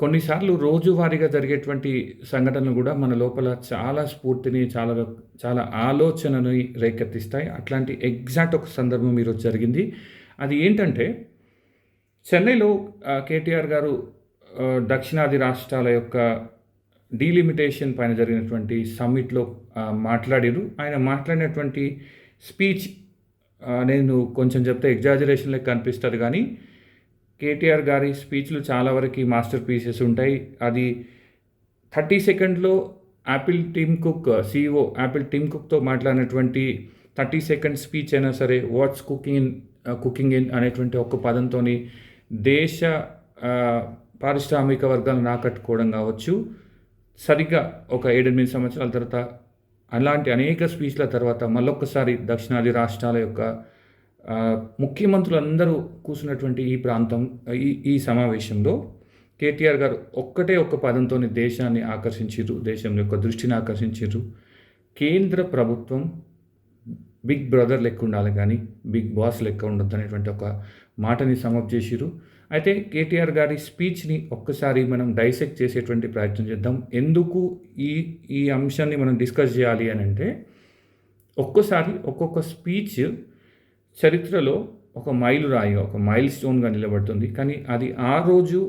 కొన్నిసార్లు రోజువారీగా జరిగేటువంటి సంఘటనలు కూడా మన లోపల చాలా స్ఫూర్తిని చాలా చాలా ఆలోచనని రేకెత్తిస్తాయి. అట్లాంటి ఎగ్జాక్ట్ ఒక సందర్భం ఈరోజు జరిగింది. అది ఏంటంటే చెన్నైలో కేటీఆర్ గారు దక్షిణాది రాష్ట్రాల యొక్క డీలిమిటేషన్ పైన జరిగినటువంటి సమ్మిట్లో మాట్లాడారు. ఆయన మాట్లాడినటువంటి స్పీచ్ నేను కొంచెం చెప్తే ఎగ్జాజరేషన్ లెక్క కనిపిస్తుంది కానీ కేటీఆర్ గారి స్పీచ్లు చాలా వరకు మాస్టర్ పీసెస్ ఉంటాయి. అది థర్టీ సెకండ్లో Apple Tim Cook CEO Apple Tim కుక్తో మాట్లాడినటువంటి థర్టీ సెకండ్ స్పీచ్ అయినా సరే what's cooking in cooking in అనేటువంటి ఒక్క పదంతోని దేశ పారిశ్రామిక వర్గాలను ఆకట్టుకోవడం కావచ్చు. సరిగ్గా ఒక ఏడెనిమిది సంవత్సరాల తర్వాత అలాంటి అనేక స్పీచ్ల తర్వాత మళ్ళొక్కసారి దక్షిణాది రాష్ట్రాల యొక్క ముఖ్యమంత్రులందరూ కూర్చున్నటువంటి ఈ ప్రాంతం ఈ ఈ సమావేశంలో కేటీఆర్ గారు ఒక్కటే ఒక్క పదంతో దేశాన్ని ఆకర్షించారు దేశం యొక్క దృష్టిని ఆకర్షించారు కేంద్ర ప్రభుత్వం బిగ్ బ్రదర్ లెక్క ఉండాలి కానీ బిగ్ బాస్ లెక్క ఉండొద్దు అనేటువంటి ఒక మాటని సమప్ చేసిరు అయితే కేటీఆర్ గారి స్పీచ్ని ఒక్కసారి మనం డైసెక్ట్ చేసేటువంటి ప్రయత్నం చేద్దాం. ఎందుకు ఈ ఈ అంశాన్ని మనం డిస్కస్ చేయాలి అని అంటే ఒక్కోసారి ఒక్కొక్క స్పీచ్ చరిత్రలో ఒక మైలు రాయి ఒక మైల్ స్టోన్గా నిలబడుతుంది. కానీ అది ఆ రోజు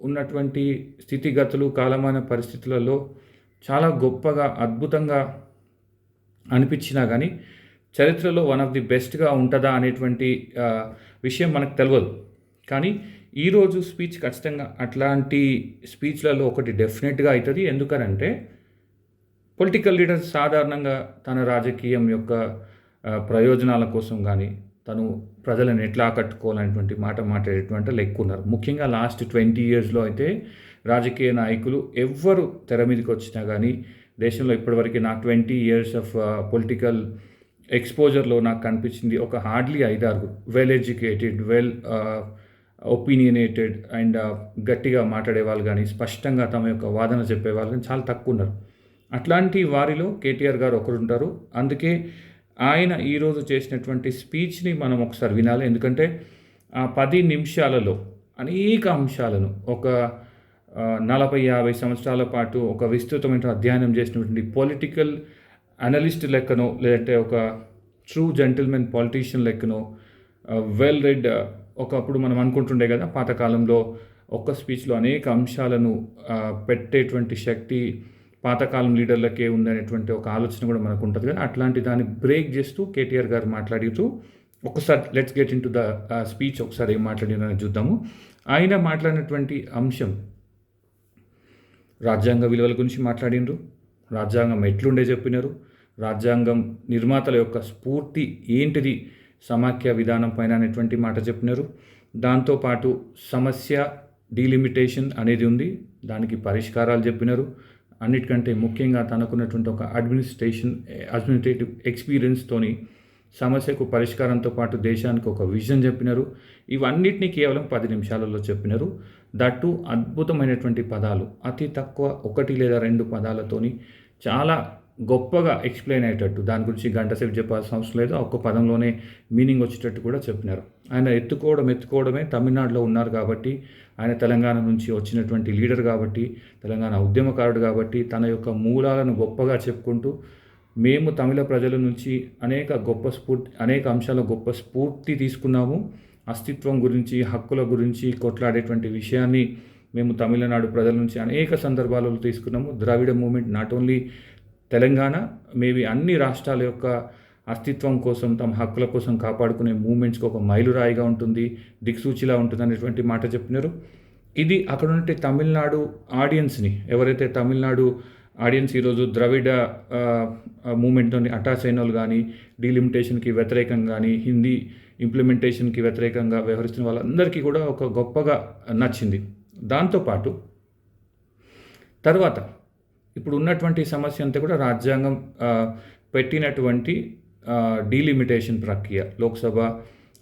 ఉన్నటువంటి స్థితిగతులు కాలమాన పరిస్థితులలో చాలా గొప్పగా అద్భుతంగా అనిపించినా కానీ చరిత్రలో వన్ ఆఫ్ ది బెస్ట్గా ఉంటుందా అనేటువంటి విషయం మనకు తెలియదు కానీ ఈరోజు స్పీచ్ ఖచ్చితంగా అట్లాంటి స్పీచ్లలో ఒకటి డెఫినెట్గా అవుతుంది ఎందుకనంటే పొలిటికల్ లీడర్స్ సాధారణంగా తన రాజకీయం యొక్క ప్రయోజనాల కోసం కానీ తను ప్రజలను ఎట్లా ఆకట్టుకోవాలనేటువంటి మాట మాట్లాడేటువంటి వాళ్ళు ఎక్కువ ఉన్నారు ముఖ్యంగా లాస్ట్ ట్వంటీ ఇయర్స్లో అయితే రాజకీయ నాయకులు ఎవ్వరు తెర మీదకి వచ్చినా కానీ దేశంలో ఇప్పటివరకు నా ట్వంటీ ఇయర్స్ ఆఫ్ పొలిటికల్ ఎక్స్పోజర్లో నాకు కనిపించింది ఒక హార్డ్లీ ఐదారు well educated well opinionated and గట్టిగా మాట్లాడే వాళ్ళు కానీ స్పష్టంగా తమ యొక్క వాదన చెప్పే వాళ్ళు కానీ చాలా తక్కువ ఉన్నారు. అట్లాంటి వారిలో కేటీఆర్ గారు ఒకరుంటారు. అందుకే ఆయన ఈరోజు చేసినటువంటి స్పీచ్ని మనం ఒకసారి వినాలి. ఎందుకంటే ఆ పది నిమిషాలలో అనేక అంశాలను ఒక నలభై యాభై సంవత్సరాల పాటు ఒక విస్తృతమైన అధ్యయనం చేసినటువంటి పొలిటికల్ అనలిస్ట్ లెక్కనో లేదంటే ఒక ట్రూ జెంటిల్మెన్ పాలిటీషియన్ లెక్కనో వెల్ రెడ్ ఒకప్పుడు మనం అనుకుంటుండే కదా పాతకాలంలో ఒక్క స్పీచ్లో అనేక అంశాలను పెట్టేటువంటి శక్తి పాతకాలం లీడర్లకే ఉందనేటువంటి ఒక ఆలోచన కూడా మనకు ఉంటుంది కదా. అట్లాంటి దాన్ని బ్రేక్ చేస్తూ కేటీఆర్ గారు మాట్లాడుతూ ఒకసారి let's get into the speech ఒకసారి ఏం మాట్లాడినారని చూద్దాము. ఆయన మాట్లాడినటువంటి అంశం రాజ్యాంగ విలువల గురించి మాట్లాడినరు రాజ్యాంగం ఎట్లుండే చెప్పినారు రాజ్యాంగం నిర్మాతల యొక్క స్ఫూర్తి ఏంటిది సమాఖ్య విధానం పైన అనేటువంటి మాట చెప్పినారు. దాంతోపాటు సమస్య డీలిమిటేషన్ అనేది ఉంది దానికి పరిష్కారాలు చెప్పినారు. అన్నిటికంటే ముఖ్యంగా తనకున్నటువంటి ఒక అడ్మినిస్ట్రేషన్ అడ్మినిస్ట్రేటివ్ ఎక్స్పీరియన్స్తోని సమస్యకు పరిష్కారంతో పాటు దేశానికి ఒక విజన్ చెప్పినారు. ఇవన్నిటినీ కేవలం పది నిమిషాలలో చెప్పినారు. దట్టు అద్భుతమైనటువంటి పదాలు అతి తక్కువ ఒకటి లేదా రెండు పదాలతోని చాలా గొప్పగా ఎక్స్ప్లెయిన్ అయ్యేటట్టు దాని గురించి గంటసేపు చెప్పాల్సిన అవసరం లేదు. ఒక్క పదంలోనే మీనింగ్ వచ్చేటట్టు కూడా చెప్పినారు. ఆయన ఎత్తుకోవడం ఎత్తుకోవడమే తమిళనాడులో ఉన్నారు కాబట్టి ఆయన తెలంగాణ నుంచి వచ్చినటువంటి లీడర్ కాబట్టి తెలంగాణ ఉద్యమకారుడు కాబట్టి తన యొక్క మూలాలను గొప్పగా చెప్పుకుంటూ మేము తమిళ ప్రజల నుంచి అనేక గొప్ప స్ఫూర్తి అనేక అంశాల గొప్ప స్ఫూర్తి తీసుకున్నాము. అస్తిత్వం గురించి హక్కుల గురించి కొట్లాడేటువంటి విషయాన్ని మేము తమిళనాడు ప్రజల నుంచి అనేక సందర్భాలలో తీసుకున్నాము. Dravida movement not only Telangana maybe అన్ని రాష్ట్రాల యొక్క అస్తిత్వం కోసం తమ హక్కుల కోసం కాపాడుకునే మూమెంట్స్కి ఒక మైలురాయిగా ఉంటుంది దిక్సూచిలా ఉంటుంది అనేటువంటి మాట చెప్పినారు. ఇది అక్కడ ఉంటే తమిళనాడు ఆడియన్స్ని ఎవరైతే తమిళనాడు ఆడియన్స్ ఈరోజు ద్రవిడ మూమెంట్తో అటాచ్ అయిన వాళ్ళు కానీ డీలిమిటేషన్కి వ్యతిరేకంగా కానీ హిందీ ఇంప్లిమెంటేషన్కి వ్యతిరేకంగా వ్యవహరిస్తున్న వాళ్ళందరికీ కూడా ఒక గొప్పగా నచ్చింది. దాంతోపాటు తర్వాత ఇప్పుడు ఉన్నటువంటి సమస్య అంతా కూడా రాజ్యాంగం పెట్టినటువంటి డీలిమిటేషన్ ప్రక్రియ లోక్సభ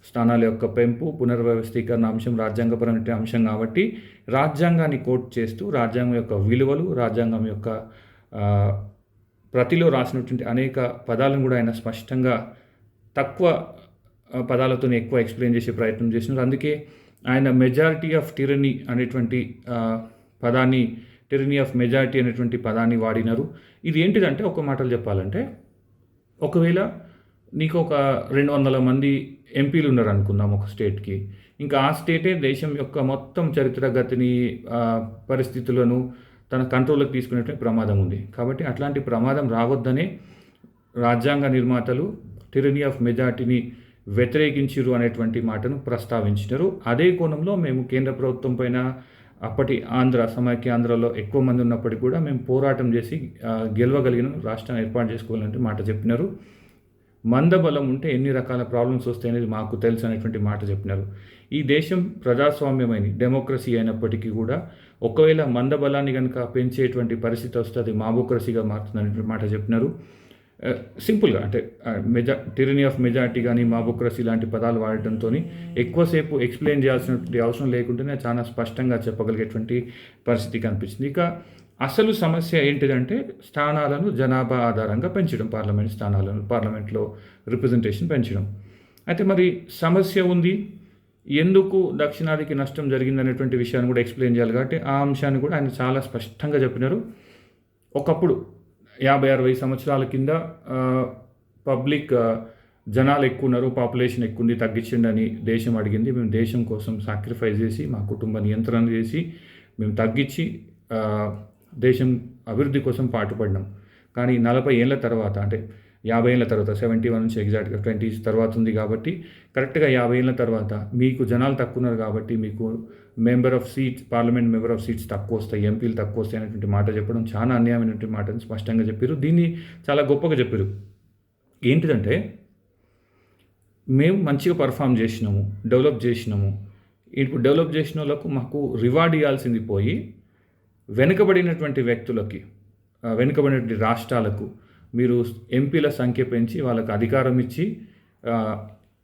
స్థానాల యొక్క పెంపు పునర్వ్యవస్థీకరణ అంశం రాజ్యాంగపరమైన అంశం కాబట్టి రాజ్యాంగాన్ని కోట్ చేస్తూ రాజ్యాంగం యొక్క విలువలు రాజ్యాంగం యొక్క ప్రతిలో రాసినటువంటి అనేక పదాలను కూడా ఆయన స్పష్టంగా తక్కువ పదాలతో ఎక్కువ ఎక్స్ప్లెయిన్ చేసే ప్రయత్నం చేసినారు అందుకే ఆయన మెజారిటీ ఆఫ్ టిరనీ అనేటువంటి పదాన్ని టిరనీ ఆఫ్ మెజారిటీ అనేటువంటి పదాన్ని వాడినారు. ఇది ఏంటిదంటే ఒక మాటలు చెప్పాలంటే ఒకవేళ నీకు ఒక రెండు వందల మంది ఎంపీలు ఉన్నారు అనుకుందాం ఒక స్టేట్కి. ఇంకా ఆ స్టేటే దేశం యొక్క మొత్తం చరిత్ర గతిని పరిస్థితులను తన కంట్రోల్లోకి తీసుకునేటువంటి ప్రమాదం ఉంది. కాబట్టి అట్లాంటి ప్రమాదం రావద్దనే రాజ్యాంగ నిర్మాతలు టిరనీ ఆఫ్ మెజార్టీని వ్యతిరేకించిరు అనేటువంటి మాటను ప్రస్తావించినారు. అదే కోణంలో మేము కేంద్ర ప్రభుత్వం పైన అప్పటి ఆంధ్ర సమైక్య ఆంధ్రలో ఎక్కువ మంది ఉన్నప్పటికీ కూడా మేము పోరాటం చేసి గెలవగలిగిన రాష్ట్రాన్ని ఏర్పాటు చేసుకోవాలంటే మాట చెప్పినారు. మందబలం ఉంటే ఎన్ని రకాల ప్రాబ్లమ్స్ వస్తాయి అనేది మాకు తెలుసు అనేటువంటి మాట చెప్పినారు. ఈ దేశం ప్రజాస్వామ్యమైన డెమోక్రసీ అయినప్పటికీ కూడా ఒకవేళ మందబలాన్ని కనుక పెంచేటువంటి పరిస్థితి వస్తే అది మాబోక్రసీగా మారుతుంది అనేటువంటి మాట చెప్పినారు. Uh, సింపుల్గా అంటే uh, మెజా టిరనీ ఆఫ్ మెజార్టీ కానీ మాబోక్రసీ లాంటి పదాలు వాడటంతో ఎక్కువసేపు ఎక్స్ప్లెయిన్ చేయాల్సినటువంటి అవసరం లేకుండానే చాలా స్పష్టంగా చెప్పగలిగేటువంటి పరిస్థితి కనిపించింది ఇక అసలు సమస్య ఏంటిదంటే స్థానాలను జనాభా ఆధారంగా పెంచడం పార్లమెంట్ స్థానాలను పార్లమెంట్లో రిప్రజెంటేషన్ పెంచడం. అయితే మరి సమస్య ఉంది. ఎందుకు దక్షిణాదికి నష్టం జరిగిందనేటువంటి విషయాన్ని కూడా ఎక్స్ప్లెయిన్ చేయాలి కాబట్టి ఆ అంశాన్ని కూడా ఆయన చాలా స్పష్టంగా చెప్పినారు. ఒకప్పుడు యాభై అరవై సంవత్సరాల కింద పబ్లిక్ జనాలు ఎక్కువ ఉన్నారు పాపులేషన్ ఎక్కువ ఉంది తగ్గించండి అని దేశం అడిగింది. మేము దేశం కోసం సాక్రిఫైస్ చేసి మా కుటుంబ నియంత్రణ చేసి మేము తగ్గించి దేశం అభివృద్ధి కోసం పాటుపడినాం. కానీ నలభై ఏళ్ళ తర్వాత అంటే యాభై ఏళ్ళ తర్వాత సెవెంటీ వన్ నుంచి ఎగ్జాక్ట్గా ట్వంటీ తర్వాత ఉంది కాబట్టి కరెక్ట్గా యాభై ఏళ్ళ తర్వాత మీకు జనాలు తక్కువ ఉన్నారు కాబట్టి మీకు member of seats parliament member of seats తక్కువ వస్తాయి ఎంపీలు తక్కువ వస్తాయి అనేటువంటి మాట చెప్పడం చాలా అన్యాయమైనటువంటి మాటని స్పష్టంగా చెప్పారు దీన్ని చాలా గొప్పగా చెప్పారు ఏంటిదంటే మేము మంచిగా పర్ఫామ్ చేసినాము డెవలప్ చేసినాము. ఇప్పుడు డెవలప్ చేసిన వాళ్ళకు మాకు రివార్డ్ ఇవ్వాల్సింది పోయి వెనుకబడినటువంటి వ్యక్తులకి వెనుకబడినటువంటి రాష్ట్రాలకు మీరు ఎంపీల సంఖ్య పెంచి వాళ్ళకు అధికారం ఇచ్చి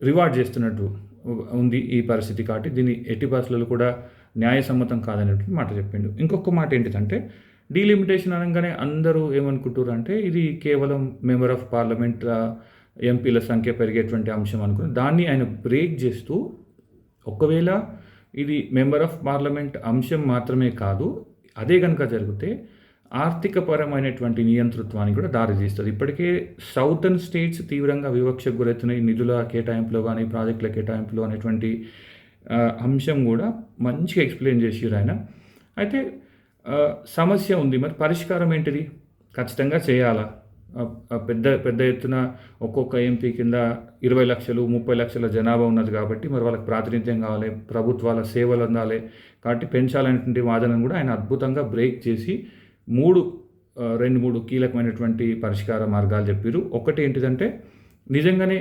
రివార్డ్ చేస్తున్నట్టు ఉంది ఈ పరిస్థితి కాబట్టి దీన్ని ఎట్టి పరిస్థితుల్లో కూడా న్యాయసమ్మతం కాదనేటువంటి మాట చెప్పిండు. ఇంకొక మాట ఏంటిదంటే డీలిమిటేషన్ అనగానే అందరూ ఏమనుకుంటారు అంటే ఇది కేవలం మెంబర్ ఆఫ్ పార్లమెంట్ ఎంపీల సంఖ్య పెరిగేటువంటి అంశం అనుకుని దాన్ని ఆయన బ్రేక్ చేస్తూ ఒకవేళ ఇది మెంబర్ ఆఫ్ పార్లమెంట్ అంశం మాత్రమే కాదు అదే కనుక జరిగితే ఆర్థికపరమైనటువంటి నియంతృత్వానికి కూడా దారితీస్తుంది. ఇప్పటికే సౌతర్న్ స్టేట్స్ తీవ్రంగా వివక్షకు గురవుతున్నాయి. నిధుల కేటాయింపులో కానీ ప్రాజెక్టుల కేటాయింపులో అనేటువంటి అంశం కూడా మంచిగా ఎక్స్ప్లెయిన్ చేసిరు ఆయన. అయితే సమస్య ఉంది. మరి పరిష్కారం ఏంటిది? ఖచ్చితంగా చేయాలా? పెద్ద పెద్ద ఎత్తున ఒక్కొక్క ఎంపీ కింద ఇరవై లక్షలు ముప్పై లక్షల జనాభా ఉన్నది కాబట్టి మరి వాళ్ళకి ప్రాతినిధ్యం కావాలి ప్రభుత్వాల సేవలు అందాలి కాబట్టి పెంచాలనేటువంటి వాదనను కూడా ఆయన అద్భుతంగా బ్రేక్ చేసి మూడు రెండు మూడు కీలకమైనటువంటి పరిష్కార మార్గాలు చెప్పారు ఒకటి ఏంటిదంటే నిజంగానే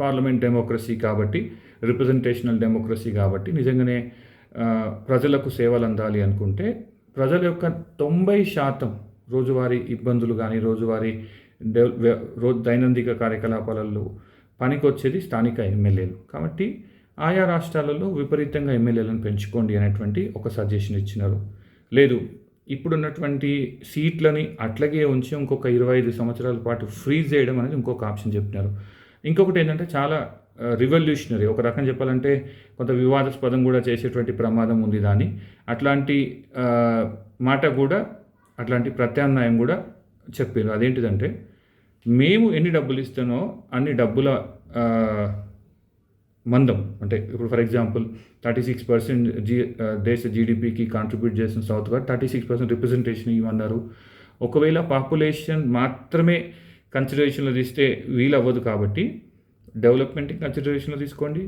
పార్లమెంట్ డెమోక్రసీ కాబట్టి రిప్రజెంటేషనల్ డెమోక్రసీ కాబట్టి నిజంగానే ప్రజలకు సేవలు అందాలి అనుకుంటే ప్రజల యొక్క తొంభై శాతం రోజువారీ ఇబ్బందులు కానీ రోజువారీ డెవ రోజు దైనందిక కార్యకలాపాలలో పనికొచ్చేది స్థానిక ఎమ్మెల్యేలు. కాబట్టి ఆయా రాష్ట్రాలలో విపరీతంగా ఎమ్మెల్యేలను పెంచుకోండి అనేటువంటి ఒక సజెషన్ ఇచ్చినారు. లేదు ఇప్పుడున్నటువంటి సీట్లని అట్లాగే ఉంచి ఇంకొక ఇరవై ఐదు సంవత్సరాల పాటు ఫ్రీజ్ చేయడం అనేది ఇంకొక ఆప్షన్ చెప్పినారు. ఇంకొకటి ఏంటంటే చాలా రివల్యూషనరీ ఒక రకం చెప్పాలంటే కొంత వివాదాస్పదం కూడా చేసేటువంటి ప్రమాదం ఉంది దాన్ని అట్లాంటి మాట కూడా అట్లాంటి ప్రత్యామ్నాయం కూడా చెప్పారు అదేంటిదంటే మేము ఎన్ని డబ్బులు ఇస్తానో అన్ని డబ్బుల మందం. అంటే ఇప్పుడు for example thirty six percent G దేశ జీడిపికి కాంట్రిబ్యూట్ చేసిన సౌత్ గారు థర్టీ సిక్స్ పర్సెంట్ రిప్రజెంటేషన్ ఇవ్వన్నారు ఒకవేళ పాపులేషన్ మాత్రమే కన్సిడరేషన్లో తీస్తే వీలవ్వదు కాబట్టి డెవలప్మెంట్ని కన్సిడరేషన్లో తీసుకోండి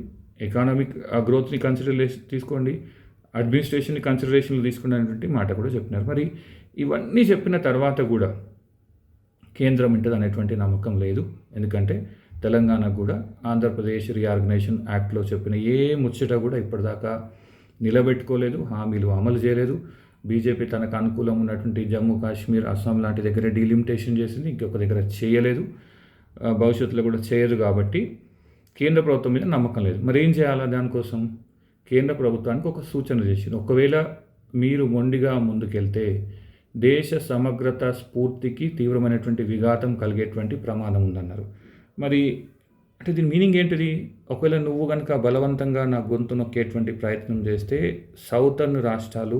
ఎకానమిక్ గ్రోత్ని కన్సిడరేషన్ తీసుకోండి అడ్మినిస్ట్రేషన్ని కన్సిడరేషన్లో తీసుకోండి అనేటువంటి మాట కూడా చెప్పినారు. మరి ఇవన్నీ చెప్పిన తర్వాత కూడా కేంద్రం ఉంటుంది అనేటువంటి నమ్మకం లేదు. ఎందుకంటే తెలంగాణకు కూడా ఆంధ్రప్రదేశ్ రీఆర్గనైజేషన్ యాక్ట్లో చెప్పిన ఏ ముచ్చట కూడా ఇప్పటిదాకా నిలబెట్టుకోలేదు హామీలు అమలు చేయలేదు. బీజేపీ తనకు అనుకూలం ఉన్నటువంటి జమ్మూ కాశ్మీర్ అస్సాం లాంటి దగ్గర డీలిమిటేషన్ చేసింది ఇంకొక దగ్గర చేయలేదు. భవిష్యత్తులో కూడా చేయదు కాబట్టి కేంద్ర ప్రభుత్వం మీద నమ్మకం లేదు. మరి ఏం చేయాలా దానికోసం? కేంద్ర ప్రభుత్వానికి ఒక సూచన చేసింది. ఒకవేళ మీరు మొండిగా ముందుకెళ్తే దేశ సమగ్రత స్ఫూర్తికి తీవ్రమైనటువంటి విఘాతం కలిగేటువంటి ప్రమాదం ఉందన్నారు. మరి అంటే దీని మీనింగ్ ఏంటిది? ఒకవేళ నువ్వు కనుక బలవంతంగా నా గొంతు నొక్కేటువంటి ప్రయత్నం చేస్తే సౌతర్న్ రాష్ట్రాలు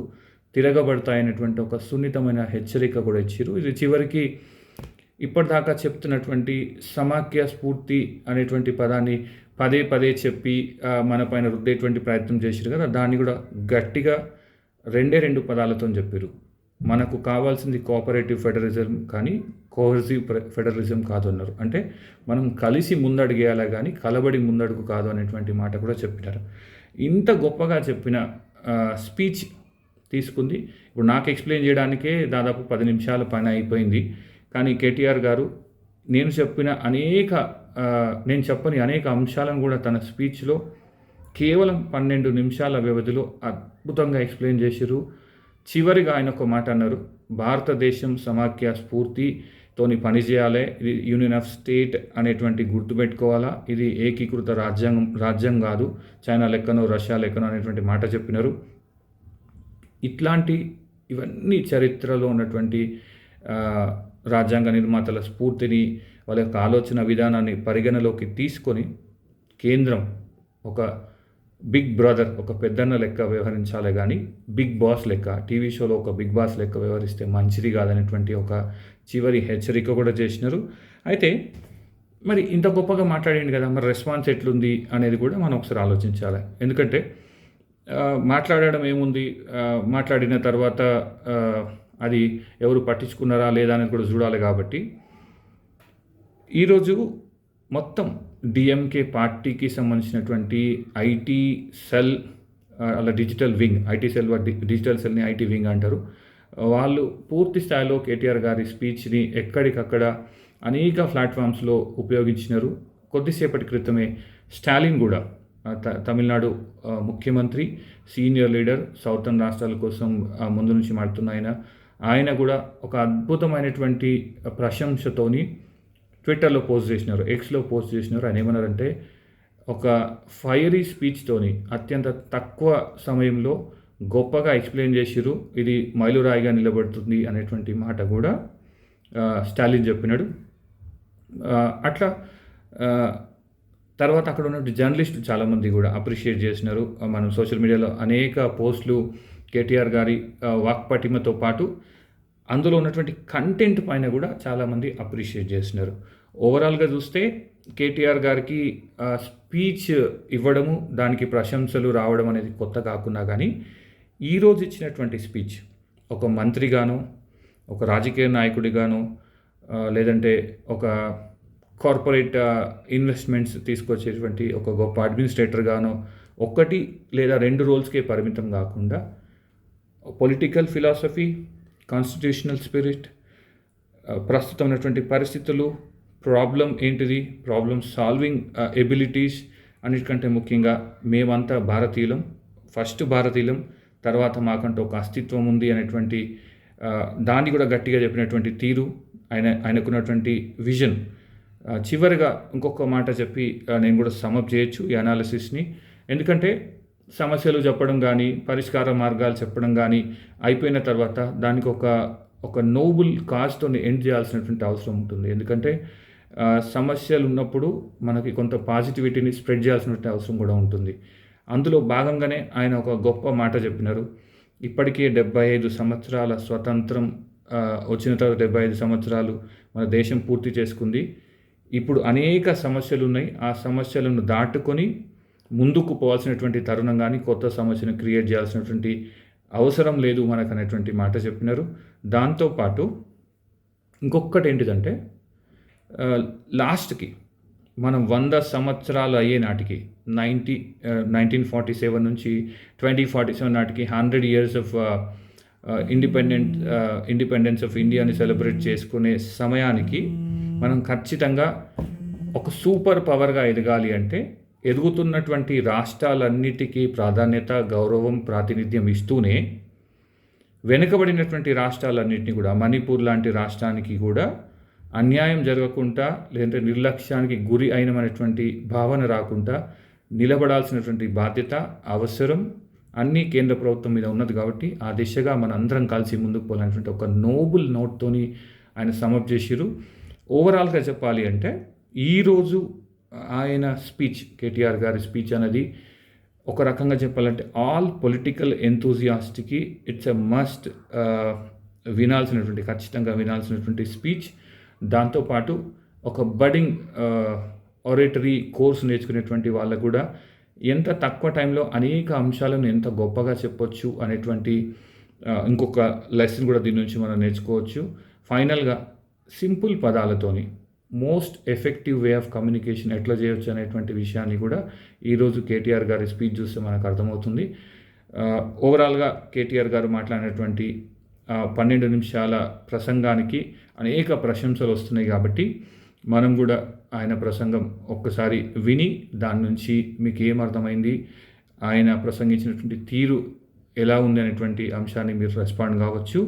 తిరగబడతాయనేటువంటి ఒక సున్నితమైన హెచ్చరిక కూడా ఇచ్చారు ఇది చివరికి ఇప్పటిదాకా చెప్తున్నటువంటి సమాఖ్య స్ఫూర్తి అనేటువంటి పదాన్ని పదే పదే చెప్పి మన పైన రుద్దేటువంటి ప్రయత్నం చేశారు కదా దాన్ని కూడా గట్టిగా రెండే రెండు పదాలతో చెప్పారు మనకు కావాల్సింది కోఆపరేటివ్ ఫెడరలిజం కానీ కోహర్సివ్ ఫెడరలిజం కాదు అన్నారు అంటే మనం కలిసి ముందడుగేయాలా కానీ కలబడి ముందడుగు కాదు అనేటువంటి మాట కూడా చెప్పినారు. ఇంత గొప్పగా చెప్పిన స్పీచ్ తీసుకుంది. ఇప్పుడు నాకు ఎక్స్ప్లెయిన్ చేయడానికే దాదాపు పది నిమిషాల పని అయిపోయింది. కానీ కేటీఆర్ గారు నేను చెప్పిన అనేక నేను చెప్పని అనేక అంశాలను కూడా తన స్పీచ్లో కేవలం పన్నెండు నిమిషాల వ్యవధిలో అద్భుతంగా ఎక్స్ప్లెయిన్ చేసిరు చివరిగా ఆయన ఒక మాట అన్నారు భారతదేశం సమాఖ్య స్ఫూర్తితోని పనిచేయాలి ఇది యూనియన్ ఆఫ్ స్టేట్ అనేటువంటి గుర్తుపెట్టుకోవాలా ఇది ఏకీకృత రాజ్యాంగం రాజ్యం కాదు చైనా లెక్కనో రష్యా లెక్కనో అనేటువంటి మాట చెప్పినారు. ఇట్లాంటి ఇవన్నీ చరిత్రలో ఉన్నటువంటి రాజ్యాంగ నిర్మాతల స్ఫూర్తిని వాళ్ళ యొక్క ఆలోచన విధానాన్ని పరిగణలోకి తీసుకొని కేంద్రం ఒక బిగ్ బ్రదర్ ఒక పెద్దన్న లెక్క వ్యవహరించాలి కానీ బిగ్ బాస్ లెక్క టీవీ షోలో ఒక బిగ్ బాస్ లెక్క వ్యవహరిస్తే మంచిది కాదనేటువంటి ఒక చివరి హెచ్చరిక కూడా చేసినారు. అయితే మరి ఇంత గొప్పగా మాట్లాడింది కదా మరి రెస్పాన్స్ ఎట్లుంది అనేది కూడా మనం ఒకసారి ఆలోచించాలి. ఎందుకంటే మాట్లాడడం ఏముంది? మాట్లాడిన తర్వాత అది ఎవరు పట్టించుకున్నారా లేదా అనేది కూడా చూడాలి కాబట్టి ఈరోజు మొత్తం డిఎంకే పార్టీకి సంబంధించినటువంటి ఐటీ సెల్ అలా digital wing IT cell digital సెల్ని IT wing అంటారు. వాళ్ళు పూర్తి స్థాయిలో కేటీఆర్ గారి స్పీచ్ని ఎక్కడికక్కడ అనేక ప్లాట్ఫామ్స్లో ఉపయోగించినారు. కొద్దిసేపటి క్రితమే స్టాలిన్ కూడా తమిళనాడు ముఖ్యమంత్రి సీనియర్ లీడర్ సౌతర్న్ రాష్ట్రాల కోసం ముందు నుంచి మాడుతున్న ఆయన. ఆయన కూడా ఒక అద్భుతమైనటువంటి ప్రశంసతోని ట్విట్టర్లో పోస్ట్ చేసినారు ఎక్స్లో పోస్ట్ చేసినారు ఆయన ఏమన్నారంటే ఒక ఫైరీ స్పీచ్తోని అత్యంత తక్కువ సమయంలో గొప్పగా ఎక్స్ప్లెయిన్ చేసిరు ఇది మైలురాయిగా నిలబడుతుంది అనేటువంటి మాట కూడా స్టాలిన్ చెప్పినాడు. అట్లా తర్వాత అక్కడ ఉన్నటువంటి జర్నలిస్టులు చాలామంది కూడా అప్రిషియేట్ చేసినారు. మనం సోషల్ మీడియాలో అనేక పోస్టులు కేటీఆర్ గారి వాక్పటిమతో పాటు అందులో ఉన్నటువంటి కంటెంట్ పైన కూడా చాలామంది అప్రిషియేట్ చేస్తున్నారు. ఓవరాల్గా చూస్తే కేటీఆర్ గారికి స్పీచ్ ఇవ్వడము దానికి ప్రశంసలు రావడం అనేది కొత్త కాకుండా కానీ ఈరోజు ఇచ్చినటువంటి స్పీచ్ ఒక మంత్రిగానో ఒక రాజకీయ నాయకుడిగానో లేదంటే ఒక కార్పొరేట్ ఇన్వెస్ట్మెంట్స్ తీసుకొచ్చేటువంటి ఒక గొప్ప అడ్మినిస్ట్రేటర్గానో ఒకటి లేదా రెండు రోల్స్కే పరిమితం కాకుండా పొలిటికల్ ఫిలాసఫీ కాన్స్టిట్యూషనల్ స్పిరిట్ ప్రస్తుతం ఉన్నటువంటి పరిస్థితులు ప్రాబ్లం ఏంటిది ప్రాబ్లం సాల్వింగ్ ఎబిలిటీస్ అన్నిటికంటే ముఖ్యంగా మేమంతా భారతీయులం ఫస్ట్ భారతీయులం తర్వాత మాకంటూ ఒక అస్తిత్వం ఉంది అనేటువంటి uh, దాన్ని కూడా గట్టిగా చెప్పినటువంటి తీరు ఆయన ఆయనకున్నటువంటి విజన్ uh, చివరిగా ఇంకొక మాట చెప్పి uh, నేను కూడా సమప్ చేయొచ్చు ఈ అనాలిసిస్ని ఎందుకంటే సమస్యలు చెప్పడం కానీ పరిష్కార మార్గాలు చెప్పడం కానీ అయిపోయిన తర్వాత దానికి ఒక ఒక నోబుల్ కాజ్తో ఎండ్ చేయాల్సినటువంటి అవసరం ఉంటుంది. ఎందుకంటే సమస్యలు ఉన్నప్పుడు మనకి కొంత పాజిటివిటీని స్ప్రెడ్ చేయాల్సినటువంటి అవసరం కూడా ఉంటుంది. అందులో భాగంగానే ఆయన ఒక గొప్ప మాట చెప్పినారు. ఇప్పటికే డెబ్బై ఐదు సంవత్సరాల స్వతంత్రం వచ్చిన తర్వాత డెబ్బై ఐదు సంవత్సరాలు మన దేశం పూర్తి చేసుకుంది. ఇప్పుడు అనేక సమస్యలు ఉన్నాయి ఆ సమస్యలను దాటుకొని ముందుకు పోవాల్సినటువంటి తరుణం కానీ కొత్త సమస్యను క్రియేట్ చేయాల్సినటువంటి అవసరం లేదు మనకు అనేటువంటి మాట చెప్పినారు. దాంతోపాటు ఇంకొకటి ఏంటిదంటే లాస్ట్కి మనం వంద సంవత్సరాలు అయ్యే నాటికి నైంటీ నైన్టీన్ ఫార్టీ సెవెన్ నుంచి ట్వంటీ ఫార్టీ సెవెన్ నాటికి hundred years of independent independence of ఇండియాని సెలబ్రేట్ చేసుకునే సమయానికి మనం ఖచ్చితంగా ఒక సూపర్ పవర్గా ఎదగాలి అంటే ఎదుగుతున్నటువంటి రాష్ట్రాలన్నిటికీ ప్రాధాన్యత గౌరవం ప్రాతినిధ్యం ఇస్తూనే వెనుకబడినటువంటి రాష్ట్రాలన్నింటినీ కూడా మణిపూర్ లాంటి రాష్ట్రానికి కూడా అన్యాయం జరగకుండా లేదంటే నిర్లక్ష్యానికి గురి అయినమైనటువంటి భావన రాకుండా నిలబడాల్సినటువంటి బాధ్యత అవసరం అన్నీ కేంద్ర ప్రభుత్వం మీద ఉన్నది కాబట్టి ఆ దిశగా మన అందరం కలిసి ముందుకు పోవాలనేటువంటి ఒక నోబుల్ నోట్తోని ఆయన సమప్ చేసిరు ఓవరాల్గా చెప్పాలి అంటే ఈరోజు ఆయన స్పీచ్ కేటీఆర్ గారి స్పీచ్ అనేది ఒక రకంగా చెప్పాలంటే ఆల్ పొలిటికల్ ఎంతూజియాస్ట్కి ఇట్స్ ఎ మస్ట్ వినాల్సినటువంటి ఖచ్చితంగా వినాల్సినటువంటి స్పీచ్. దాంతోపాటు ఒక బడింగ్ ఆరేటరీ కోర్స్ నేర్చుకునేటువంటి వాళ్ళకు కూడా ఎంత తక్కువ టైంలో అనేక అంశాలను ఎంత గొప్పగా చెప్పొచ్చు అనేటువంటి ఇంకొక లెసన్ కూడా దీని నుంచి మనం నేర్చుకోవచ్చు. ఫైనల్గా simple పదాలతోని most effective way of communication ఎట్లా చేయొచ్చు అనేటువంటి విషయాన్ని కూడా ఈరోజు కేటీఆర్ గారి స్పీచ్ చూస్తే మనకు అర్థమవుతుంది. ఓవరాల్గా కేటీఆర్ గారు మాట్లాడినటువంటి పన్నెండు నిమిషాల ప్రసంగానికి అనేక ప్రశంసలు వస్తున్నాయి కాబట్టి మనం కూడా ఆయన ప్రసంగం ఒక్కసారి విని దాని నుంచి మీకు ఏమర్థమైంది ఆయన ప్రసంగించినటువంటి తీరు ఎలా ఉంది అనేటువంటి అంశాన్ని మీరు రెస్పాండ్ కావచ్చు.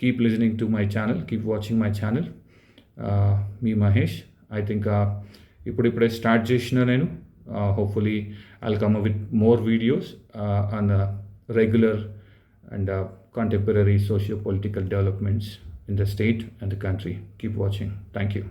Keep listening to my channel keep watching my channel me Mahesh I think ఇప్పుడు ఇప్పుడే స్టార్ట్ చేసిన నేను. Hopefully I'll come with more videos and regular and contemporary socio political developments in the state and the country keep watching thank you